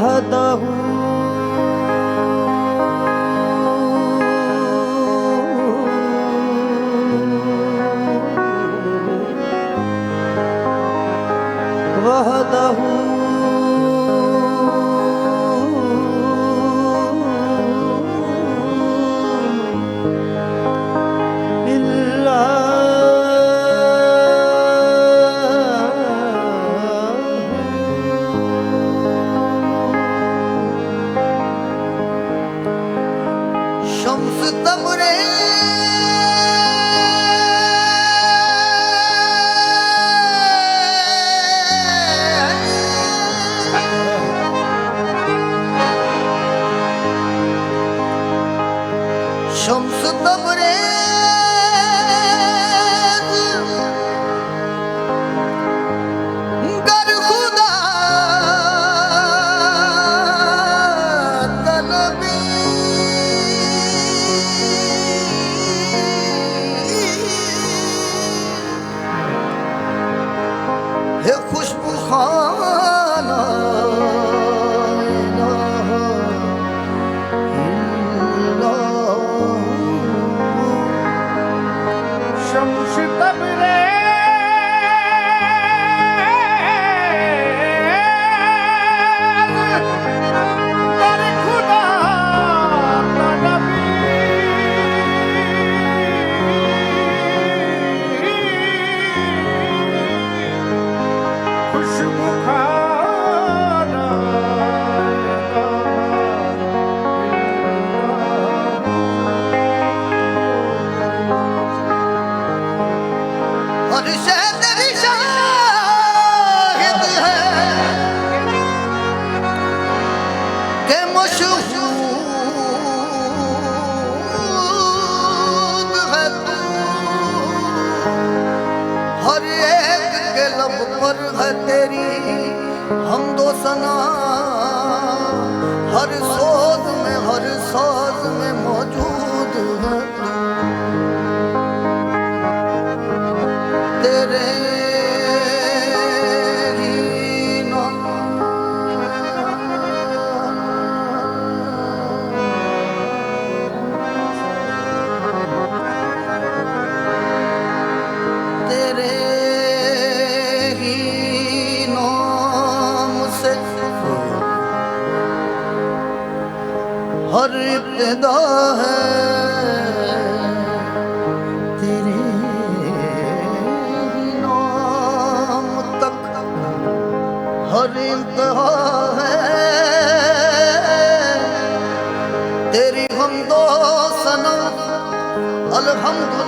चाहता हूँ super proud. Satna हर सोज में हर सोज में of humble.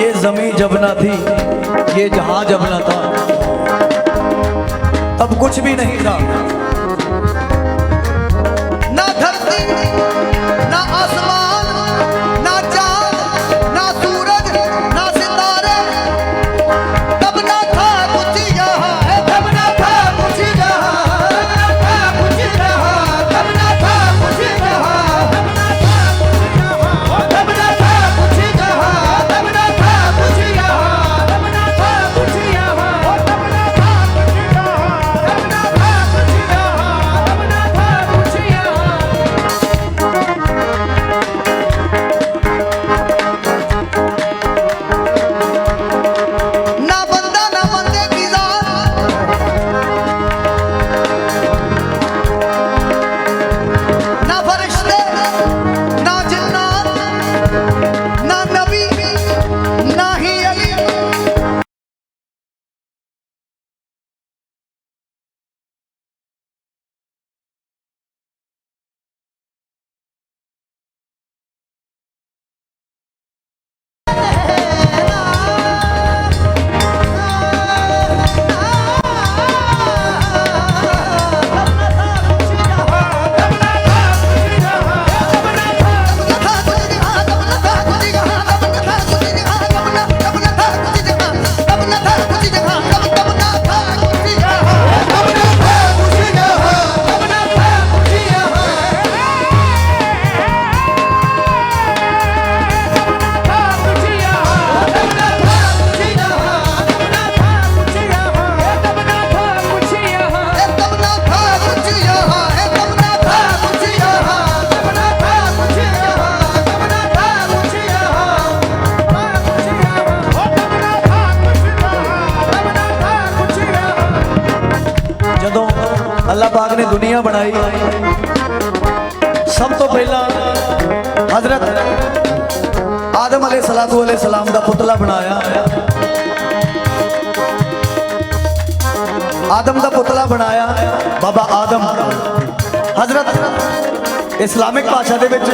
ये जमी जब ना थी, ये जहाँ जब ना था। अब कुछ भी नहीं था। ਦੁਨੀਆ ਬਣਾਈ। ਸਭ ਤੋਂ ਪਹਿਲਾਂ ਹਜ਼ਰਤ ਆਦਮ ਅਲੈਹ ਸਲਾਤੂ ਅਲੈਹ ਸਲਾਮ ਦਾ ਪੁਤਲਾ ਬਣਾਇਆ। ਆਦਮ ਦਾ ਪੁਤਲਾ ਬਣਾਇਆ ਬਾਬਾ ਆਦਮ। ਹਜ਼ਰਤ ਇਸਲਾਮਿਕ ਭਾਸ਼ਾ ਦੇ ਵਿੱਚ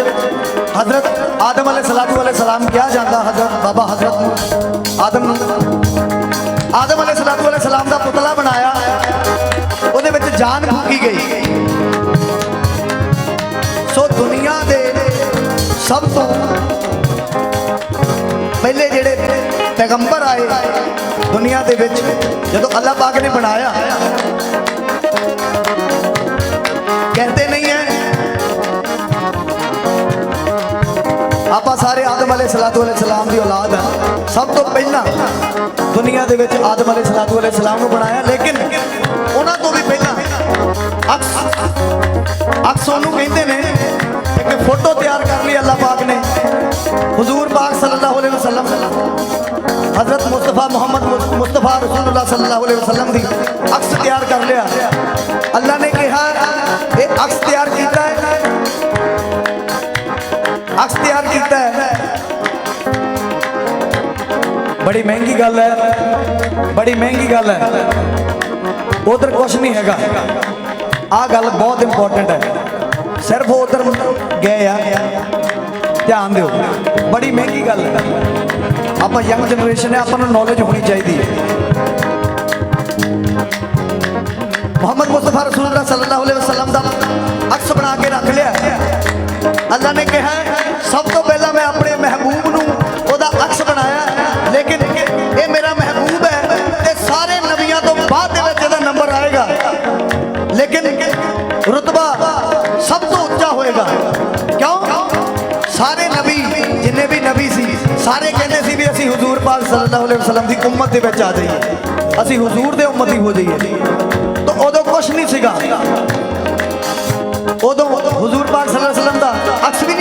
ਹਜ਼ਰਤ ਆਦਮ ਅਲੈਹ ਸਲਾਤੂ ਅਲੈਹ ਸਲਾਮ ਕਿਹਾ ਜਾਂਦਾ, ਹਜ਼ਰਤ ਬਾਬਾ ਹਜ਼ਰਤ ਆਦਮ। ਆਦਮ ਅਲੈਹ ਸਲਾਤੂ ਅਲੈਹ ਸਲਾਮ ਜਾਨ ਫੂਕੀ ਗਈ। ਸੋ ਦੁਨੀਆ ਦੇ ਸਭ ਤੋਂ ਪਹਿਲੇ ਜਿਹੜੇ ਪੈਗੰਬਰ ਆਏ, ਦੁਨੀਆ ਦੇ ਵਿੱਚ ਜਦੋਂ ਅੱਲਾਹ ਪਾਕ ਨੇ ਬਣਾਇਆ, ਕਹਿੰਦੇ ਨਹੀਂ ਹੈ, ਆਪਾਂ ਸਾਰੇ ਆਦਮ ਅਲੈਹ ਸਲਾਤੂ ਅਲੈਹ ਸਲਾਮ ਦੀ ਔਲਾਦ ਆ। ਸਭ ਤੋਂ ਪਹਿਲਾਂ ਦੁਨੀਆ ਦੇ ਵਿੱਚ ਆਦਮ ਅਲੈਹ ਸਲਾਤੂ ਅਲੈਹ ਸਲਾਮ ਨੂੰ ਬਣਾਇਆ, ਲੇਕਿਨ ਉਹਨਾਂ ਤੋਂ ਵੀ ਪਹਿਲਾਂ ਅਕਸ ਅਕਸ ਉਹਨੂੰ ਕਹਿੰਦੇ ਨੇ ਇੱਕ ਫੋਟੋ ਤਿਆਰ ਕਰ ਲਈ ਅੱਲਾਹ ਪਾਕ ਨੇ। ਹਜ਼ੂਰ ਪਾਕ ਸੱਲੱਲਾਹੁ ਅਲੈਹਿ ਵਸੱਲਮ। ਹਜ਼ਰਤ ਮੁਸਤਫਾ ਮੁਹੰਮਦ ਮੁਸਤਫਾ ਰਸੂਲullah ਸੱਲੱਲਾਹੁ ਅਲੈਹਿ ਵਸੱਲਮ ਦੀ ਅਕਸ ਤਿਆਰ ਕਰ ਲਿਆ। ਅੱਲਾਹ ਨੇ ਕਿਹਾ, ਇਹ ਅਕਸ ਤਿਆਰ ਕੀਤਾ ਹੈ। ਅਕਸ ਤਿਆਰ ਕੀਤਾ ਹੈ। ਬੜੀ ਮਹਿੰਗੀ ਗੱਲ ਹੈ। ਬੜੀ ਮਹਿੰਗੀ ਗੱਲ ਹੈ। ਉਧਰ ਕੁਝ ਨਹੀਂ ਹੈਗਾ। ਆ ਗੱਲ ਬਹੁਤ ਇੰਪੋਰਟੈਂਟ ਹੈ। ਸਿਰਫ ਉਧਰ ਗਏ ਆ। ਧਿਆਨ ਦਿਓ। ਬੜੀ ਮਹਿੰਗੀ ਗੱਲ ਹੈ। ਆਪਾਂ ਯੰਗ ਜਨਰੇਸ਼ਨ ਹੈ, ਆਪਾਂ ਨੂੰ ਨੌਲੇਜ ਹੋਣੀ ਚਾਹੀਦੀ ਹੈ। ਮੁਹੰਮਦ ਮੁਸਤਫਾ ਰਸੂਲullah ਸੱਲੱਲਾਹੁ ਅਲੈਹਿ ਵਸੱਲਮ ਦਾ ਅਕਸ ਬਣਾ ਕੇ ਰੱਖ ਲਿਆ। ਅੱਲਾ ਨੇ ਕਿਹਾ ਤੋਂ ਕਿਉਂ? ਸਾਰੇ ਨਬੀ, ਜਿੰਨੇ ਵੀ ਨਬੀ ਸੀ, ਸਾਰੇ ਕਹਿੰਦੇ ਸੀ ਵੀ ਅਸੀਂ ਹਜ਼ੂਰ ਪਾਕ ਸੱਲੱਲਾਹੁ ਅਲੈਹਿ ਵਸੱਲਮ ਦੀ ਉਮਤ ਦੇ ਵਿੱਚ ਆ ਜਾਈਏ। ਅਸੀਂ ਹਜ਼ੂਰ ਦੇ ਉਮਤੀ ਹੋ ਜਾਈਏ। ਤਾਂ ਉਦੋਂ ਕੁਝ ਨਹੀਂ ਸੀਗਾ। ਉਦੋਂ ਹਜ਼ੂਰ ਪਾਕ ਸੱਲੱਲਾਹੁ ਅਲੈਹਿ ਵਸੱਲਮ ਦਾ ਅਕਸ ਵੀ